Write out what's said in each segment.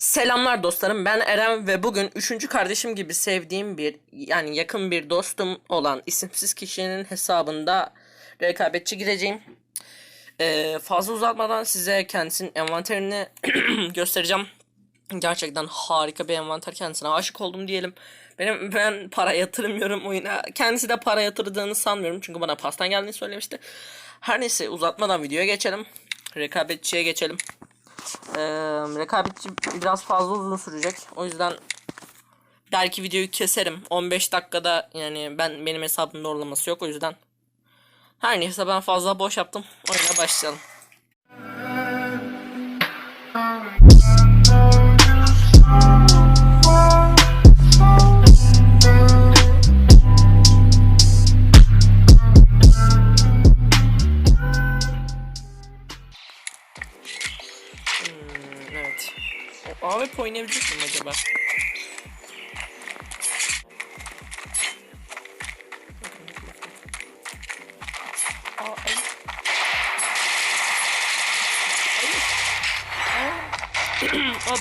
Selamlar dostlarım ben Eren ve bugün üçüncü kardeşim gibi sevdiğim bir yani yakın bir dostum olan isimsiz kişinin hesabında rekabetçi gireceğim. Ee, fazla uzatmadan size kendisinin envanterini göstereceğim. Gerçekten harika bir envanter kendisine aşık oldum diyelim. Benim ben para yatırmıyorum oyuna. Kendisi de para yatırdığını sanmıyorum çünkü bana pastan geldiğini söylemişti. Her neyse uzatmadan videoya geçelim. Rekabetçiye geçelim. Ee, rekabetçi biraz fazla uzun sürecek. O yüzden belki videoyu keserim. 15 dakikada yani ben benim hesabımda orlaması yok o yüzden. Her neyse ben fazla boş yaptım. Oyuna başlayalım.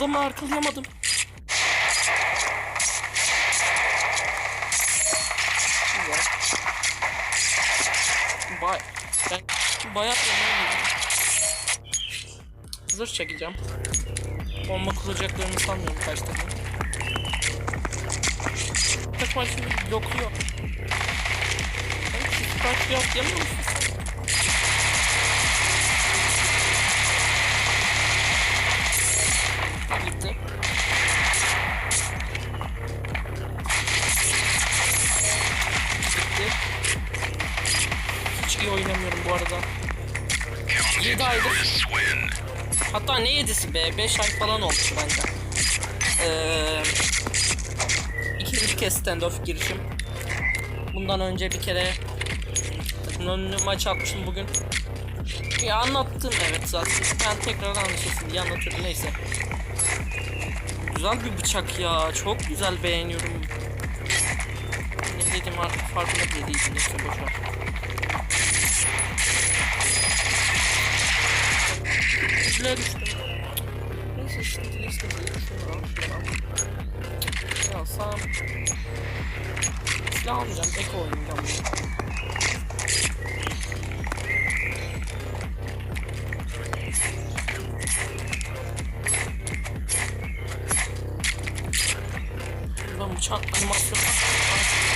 Adamı arkalayamadım. Bay ben bayağı. Zırh çekeceğim. Bomba kuracaklarını sanmıyorum kaç tane. Kaç maç şimdi blokluyor. Sen çift kaç yap yemiyor musun Gitti. Gitti. Hiç iyi oynamıyorum bu arada. 7 aydır Hatta ne yedisi be? 5 ay falan olmuş bence. Ee, ikinci kez standoff girişim. Bundan önce bir kere takımın önüne maç atmıştım bugün. Ya anlattım evet zaten. Ben tekrar anlaşılsın diye anlatıyorum neyse. Güzel bir bıçak ya. Çok güzel beğeniyorum. Ne dedim artık farkında bile değildim. Neyse boşver. Güzel düştüm. Neyse işte neyse şunu al şunu al. Alsam. Silah almayacağım. Eko oynayacağım. Bıçak animasyonu...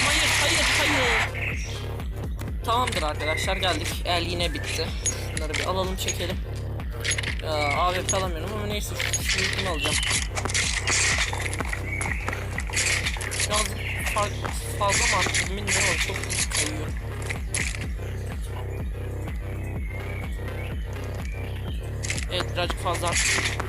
Hayır hayır hayır. Tamamdır arkadaşlar geldik. El yine bitti. Bunları bir alalım çekelim. Ya, AWP alamıyorum ama neyse şu ilkini alacağım. Biraz fazla mı attım bilmiyorum çok kayıyor. Evet birazcık fazla attım.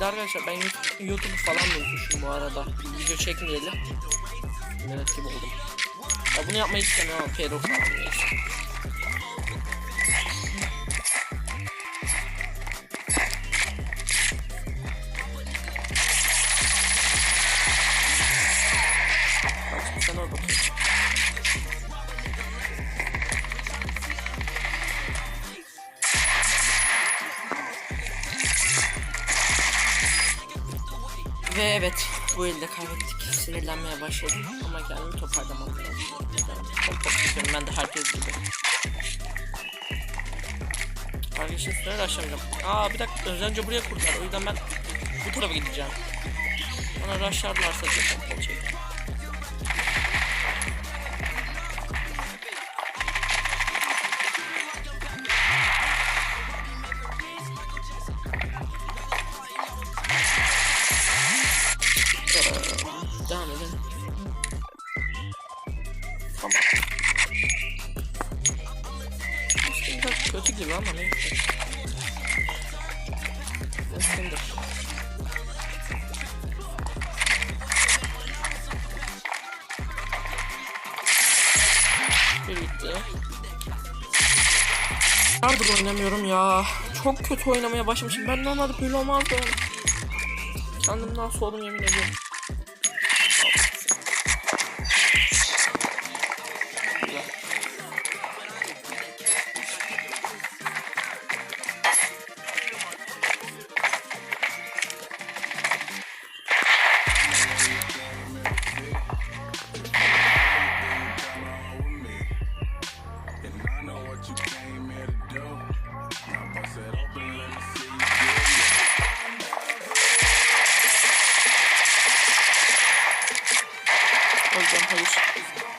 De arkadaşlar ben YouTube, falan da bu arada. Video çekmeyeli. Evet gibi oldum. Ya bunu yapmayı istemiyorum ama P90 neyse. Bu elde kaybettik. Sinirlenmeye başladım ama kendimi toparlamam lazım. Çok toparlıyorum ben de herkes gibi. Arkadaşlar üstüne rushlamayacağım. Aa bir dakika önce buraya kurdular. O yüzden ben bu tarafa gideceğim. Bana rushlarlarsa çok pompalı Tamam. İşte biraz kötü gibi ama neyse. Isındır. Gitti. Yardır oynamıyorum ya. Çok kötü oynamaya başlamışım. Ben normalde böyle olmazdım. Kendimden soğudum yemin ediyorum. 我已经开始。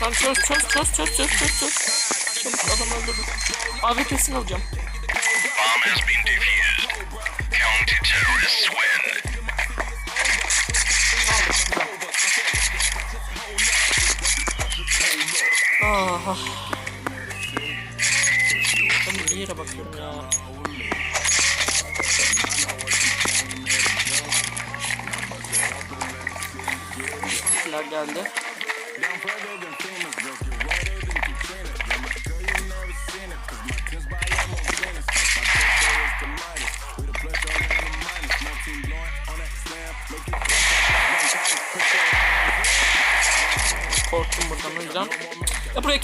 Sen çöz çöz çöz çöz çöz çöz çöz. Çabuk adam öldürdüm. Alacağım. Defused. Counter-terrorists win. Ah. Ben bir yere bakıyorum ya. Bizimkiler geldi.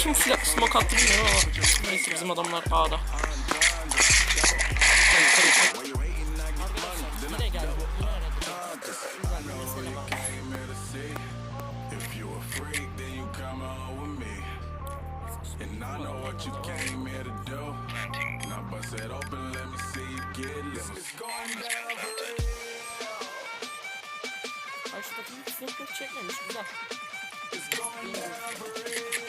Kim silah smoke attı bilmiyorum neyse bizim adamlar A'da. And I know what you came çekmemiş. Güzel. It's.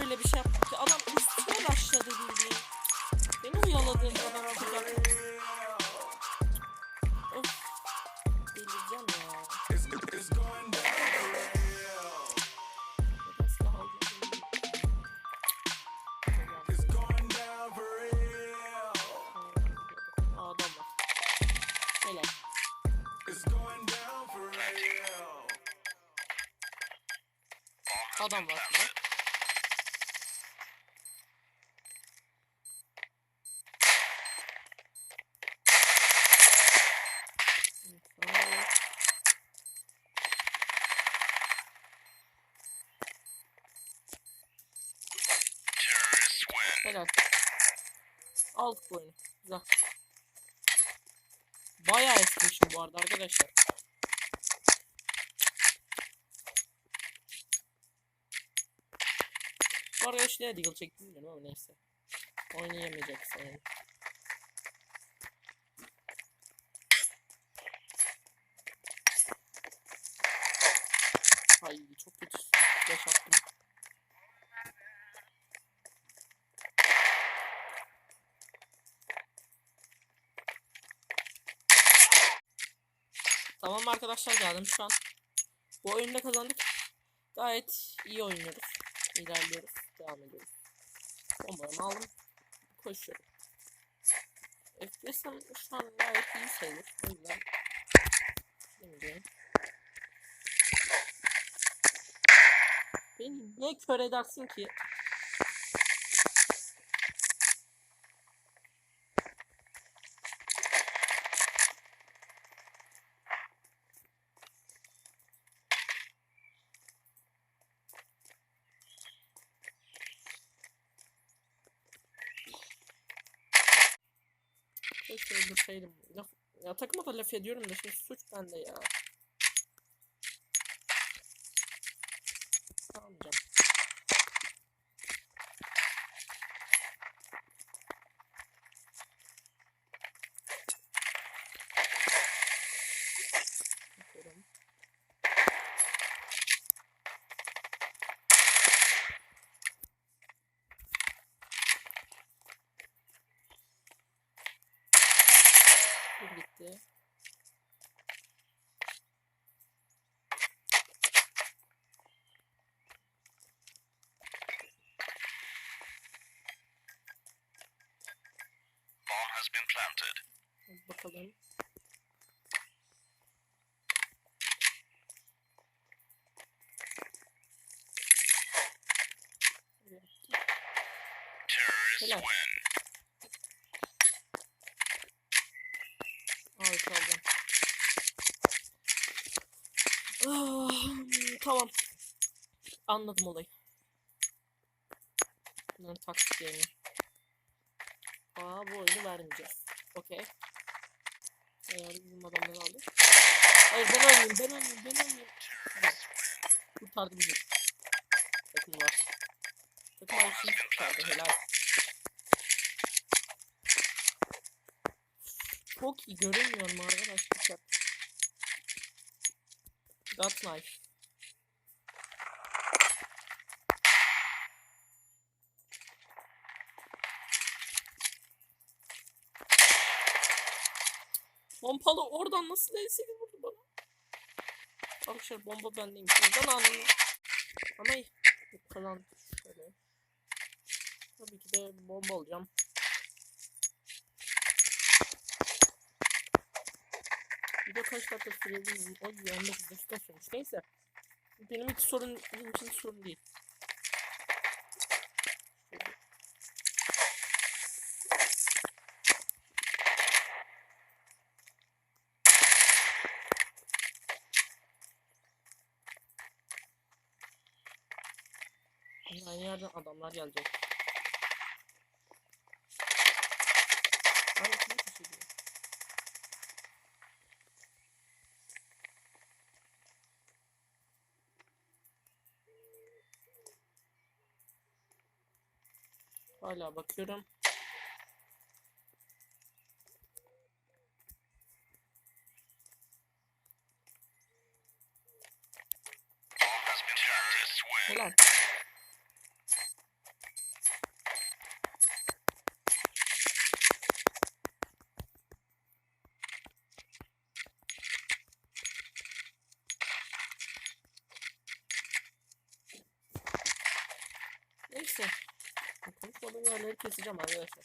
Böyle bir şey yaptım ki? Adam üstüne başladı bildiğin. Beni uyaladı adam atacak. Of. Delireceğim ya. It's, it's going down for real. Neden silah aldım bilmiyorum. It's going down for real. Aa, adam var. Helal. It's going down for real. Adam var şurada. Evet. Terrorists win. Helal. Aldık bu. Güzel. Bayağı eskimişim bu arada arkadaşlar. Bu arada hiç ne deagle çektim ama neyse. Oynayamayacak sanırım. Ay çok kötü flash attım. Tamam arkadaşlar geldim şu an. Bu oyunda kazandık. Gayet iyi oynuyoruz. İlerliyoruz. Devam ediyoruz. Bombalarımı aldım. Koşuyorum. FPS'im şu an gayet iyi sayılır. O yüzden demeyeceğim. Beni ne kör edersin ki? Öldürseydim. Laf, ya takıma da laf ediyorum da şimdi suç bende ya. Tamam canım. Bakıyorum. Bir gitti. Planted. Bakalım. Terrorists win. Harika oldu. Ah, tamam. Anladım olayı. Bunların taktiklerini. Aa bu oyunu vermeyeceğiz. Okey. Eğer bizim adamları aldı. Hayır ben oynayayım ben oynayayım ben. Tamam. Kurtardı bizi. Takım var. Takım arkadaşını kurtardı helal. Çok iyi görünmüyorum arkadaşlar. Got knife. Pompalı oradan nasıl elseli vurdu bana? Arkadaşlar bomba bendeymiş. Buradan anlıyorum. Ama iyi. Kalan şöyle. Tabii ki de bomba alacağım. Video kaç dakika sürebilir? O 19 dakika sürmüş. Neyse. Benim hiç sorun, benim için sorun değil. Şöyle. Yerden adamlar gelecek. Abi kim ateş ediyor? Hala bakıyorum. Yerleri keseceğim arkadaşlar.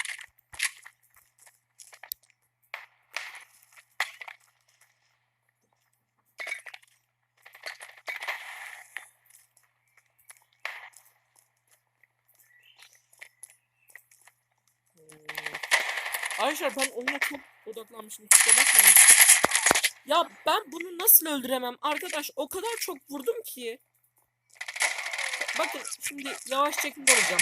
Hmm. Arkadaşlar ben oyuna çok odaklanmışım. Kusura bakmayın. Ya ben bunu nasıl öldüremem? Arkadaş o kadar çok vurdum ki. Bakın şimdi yavaş çekimde olacağım.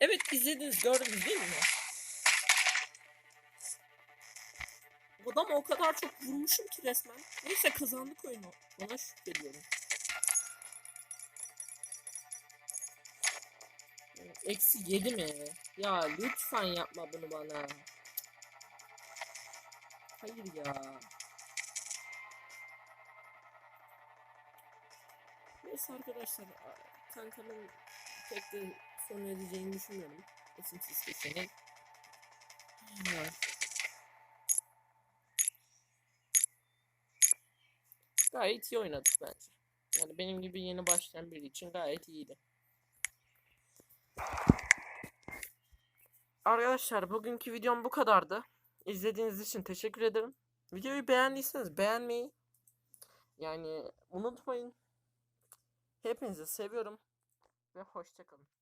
Evet izlediniz gördünüz değil mi? Adama o kadar çok vurmuşum ki resmen. Neyse kazandık oyunu. Ona şükrediyorum. Eksi 7 mi? Ya lütfen yapma bunu bana. Hayır ya. Neyse arkadaşlar. Kankamın pek de son edeceğini düşünmüyorum. Esimsiz kesenin. Gayet iyi oynadık bence. Yani benim gibi yeni başlayan biri için gayet iyiydi. Arkadaşlar bugünkü videom bu kadardı. İzlediğiniz için teşekkür ederim. Videoyu beğendiyseniz beğenmeyi yani unutmayın. Hepinizi seviyorum ve hoşçakalın.